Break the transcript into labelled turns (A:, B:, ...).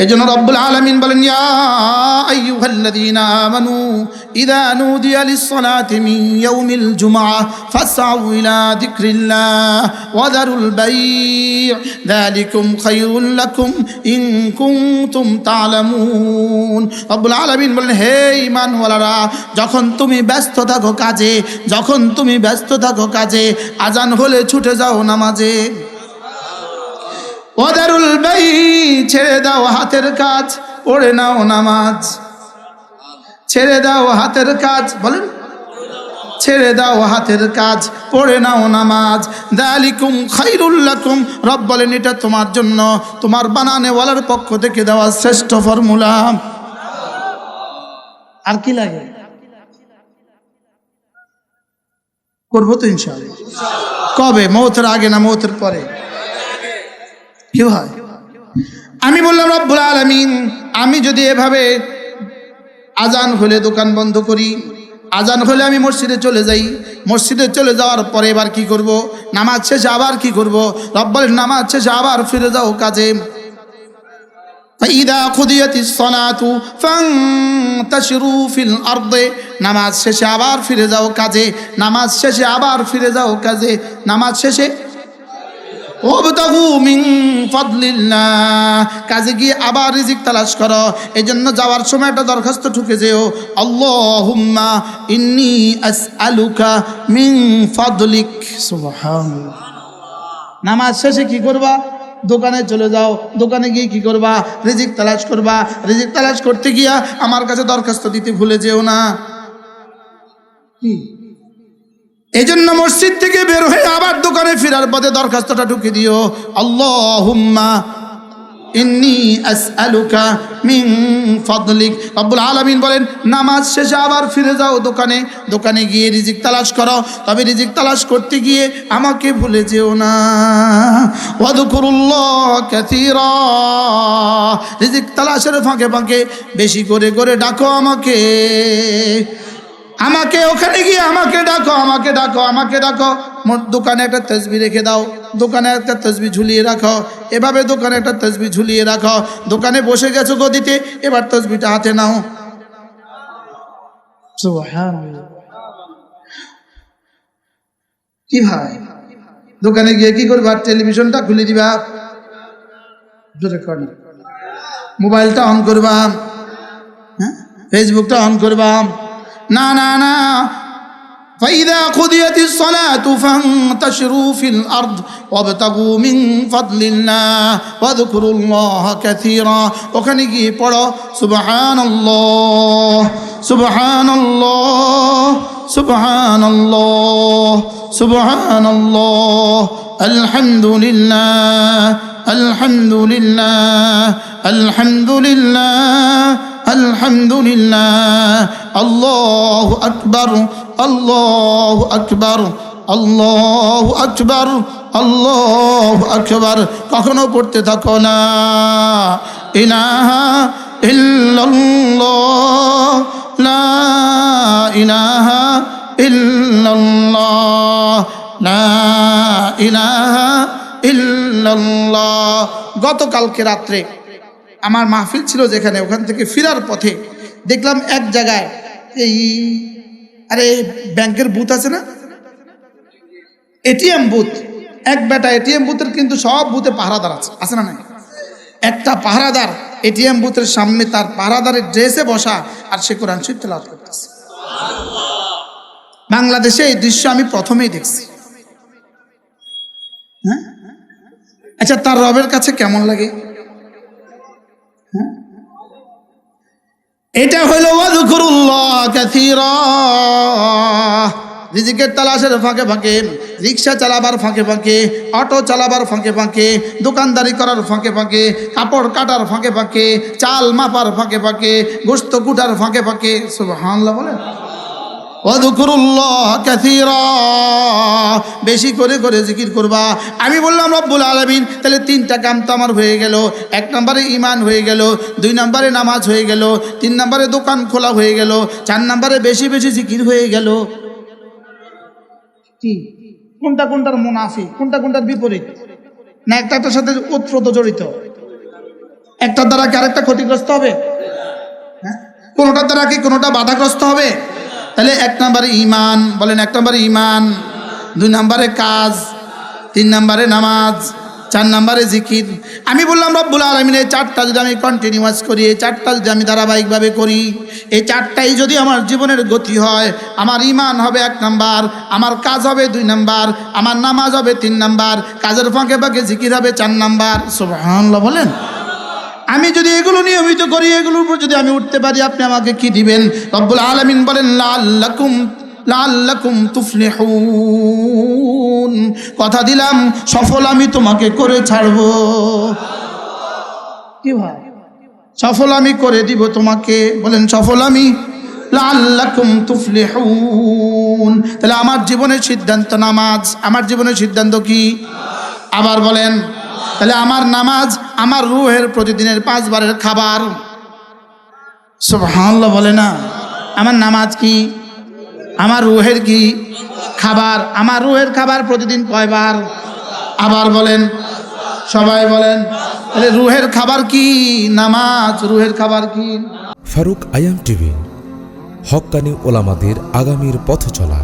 A: এই রব্বুল আলমিন বলেন রব্বুল আলামিন বলেন, হে ঈমানওয়ালারা, যখন তুমি ব্যস্ত থাকো কাজে, যখন তুমি ব্যস্ত থাকো কাজে আজান হলে ছুটে যাও নামাজে। ওদারুল বাই, ছেড়ে দাও হাতের কাজ, পড়ে নাও নামাজ। ছেড়ে দাও হাতের কাজ, বলেন। ছেড়ে দাও হাতের কাজ, পড়ে নাও নামাজ। দালিকুম খাইরুল্লাকুম রব বলেন, এটা তোমার জন্য। তোমার বানানে বানানেওয়ালার পক্ষ থেকে দেওয়া শ্রেষ্ঠ ফর্মুলা। আর কি লাগে? করব তো ইনশাআল্লাহ। কবে? মৌতের আগে না মৌতের পরে? কি হয় আমি বললাম রব্বুল আলমিন আমি যদি এভাবে আজান হলে দোকান বন্ধ করি আজান হলে আমি মসজিদে চলে যাই মসজিদে চলে যাওয়ার পরে এবার কি করব নামাজ শেষে আবার কি করব রব্বাল নামাজ শেষে আবার ফিরে যাও কাজে فإذا قضيت الصلاة فانتشروا في الأرض নামাজ শেষে আবার ফিরে যাও কাজে নামাজ শেষে আবার ফিরে যাও কাজে নামাজ শেষে ওবতাগু মিন ফাদলিল্লাহ কাজে গিয়ে আবার রিজিক তালাশ করো। এই জন্য যাওয়ার সময় একটা দরখাস্ত ঠুকে যেও। আল্লাহুম্মা ইন্নি নামাজ শেষে কি করবা? দোকানে চলে যাও। দোকানে গিয়ে কি করবা? রিজিক তালাশ করবা। রিজিক তালাশ করতে গিয়া আমার কাছে দরখাস্ত দিতে ভুলে যেও না। কি? এই জন্য মসজিদ থেকে বের হয়ে আবার দোকানে ফেরার পথে দরখাস্তটা ঢুকে দিও। আল্লাহুম্মা ইন্নি বলেন, নামাজ শেষে আবার ফিরে যাও দোকানে। দোকানে গিয়ে রিজিক করো। তবে রিজিক করতে গিয়ে আমাকে ভুলে যেও না। রিজিক ফাঁকে ফাঁকে বেশি করে করে ডাকো আমাকে। আমাকে ওখানে গিয়ে আমাকে ডাকো আমাকে ডাকো আমাকে ডাকো। দোকানে একটা তসবি রেখে দাও। দোকানে একটা তসবি ঝুলিয়ে রাখো। এভাবে দোকানে একটা তসবি ঝুলিয়ে রাখো। দোকানে বসে গেছো গদিতে, এবার তসবিটা হাতে নাও। কি ভাই? দোকানে গিয়ে কি করবা? টেলিভিশনটা খুলে দিবা। মোবাইলটা অন করবা। হ্যাঁ? ফেসবুকটা অন করবা। না না না فإذا قضيت الصلاة فانتشروا في الأرض وابتغوا من فضل الله واذكروا الله كثيرا ওখানে গিয়ে পড়ো সুবহান আল্লাহ সুবহান আল্লাহ সুবহান আল্লাহ সুবহান আল্লাহ আলহামদুলিল্লাহ আলহামদুলিল্লাহ আলহামদুলিল্লাহ আলহামদুলিল্লাহ আকবর, আল্লাহ আকবর আল্লাহ আকবর আল্লাহ আকবর। কখনো পড়তে থাকো না। ইলাহা ইল্লাল্লাহ, লা ইলাহা গতকালকে রাত্রে আমার মাহফিল ছিল যেখানে, ওখান থেকে ফেরার পথে দেখলাম এক জায়গায় এই, আরে ব্যাংকের বুথ আছে না? ATM booth. এক বেটা এটিএম বুথের কিন্তু সব বুথে পাহারাদার আছে আছে না নাই? একটা পাহারাদার এটিএম বুথের সামনে তার পাহারাদারের ড্রেসে বসা আর সে কোরআন শরীফ তেলাওয়াত করতেছে। বাংলাদেশে এই দৃশ্য আমি প্রথমেই দেখছি। হ্যাঁ? আচ্ছা তার রবের কাছে কেমন লাগে? এটা হলো ওয়াজকুরুল্লাহ কাসীরা। রিজিকের তালাশের ফাঁকে ফাঁকে, রিক্সা চালাবার ফাঁকে ফাঁকে, অটো চালাবার ফাঁকে ফাঁকে, দোকানদারি করার ফাঁকে ফাঁকে, কাপড় কাটার ফাঁকে ফাঁকে, চাল মাপার ফাঁকে ফাঁকে, গোস্ত কুটার ফাঁকে ফাঁকে। সব হানলা বলে বেশি করে করে জিকির করবা। আমি বললাম, রব্বুল আলামিন, তাহলে তিনটা কাম তো আমার হয়ে গেল। এক নম্বরে ইমান হয়ে গেল, দুই নম্বরে নামাজ হয়ে গেল, তিন নম্বরে দোকান খোলা হয়ে গেল, চার নম্বরে বেশি বেশি জিকির হয়ে গেল। কি? কোনটা কোনটার মন মুনাফি কোনটা কোনটার বিপরীত? না একটা একটার সাথে ওতপ্রোত জড়িত? একটার দ্বারা কি আরেকটা ক্ষতিগ্রস্ত হবে? হ্যাঁ? কোনোটার দ্বারা কি কোনোটা বাধাগ্রস্ত হবে? তাহলে এক নম্বরে ইমান বলেন এক নম্বরে ইমান দুই নম্বরে কাজ, তিন নম্বরে নামাজ, চার নম্বরে জিকির। আমি বললাম, রব্বুল আলমিন, এই চারটা যদি আমি কন্টিনিউয়াস করি, এই চারটা যদি আমি ধারাবাহিকভাবে করি, এই চারটাই যদি আমার জীবনের গতি হয়, আমার ইমান হবে এক নাম্বার, আমার কাজ হবে দুই নাম্বার, আমার নামাজ হবে তিন নাম্বার, কাজের ফাঁকে ফাঁকে জিকির হবে চার নাম্বার। সুবহানাল্লাহ বলেন। আমি যদি এগুলো নিয়মিত করি, এগুলোর উপর যদি আমি উঠতে পারি, আপনি আমাকে কি দিবেন? রব্বুল আলামিন বলেন লাল্লাকুম লাল্লাকুম তুফলিহুন। কথা দিলাম, সফল আমি তোমাকে করে ছাড়বো। কি ভাই? সফল আমি করে দিব তোমাকে। বলেন, সফল আমি? লাল্লাকুম তুফলিহুন। তাহলে আমার জীবনের সিদ্ধান্ত নামাজ, আমার জীবনের সিদ্ধান্ত কি? আবার বলেন তাহলে আমার নামাজ আমার রুহের প্রতিদিনের পাঁচবারের খাবার। সুবহানাল্লাহ বলে না, আমার নামাজ কি? আমার রুহের কি খাবার? আমার রুহের খাবার প্রতিদিন কয়বার? আবার বলেন, সবাই বলেন, তাহলে রুহের খাবার কি? নামাজ, রুহের খাবার কি?
B: ফারুক আয়াম টিভি, হক্কানি ওলামাদের আগামীর পথ চলা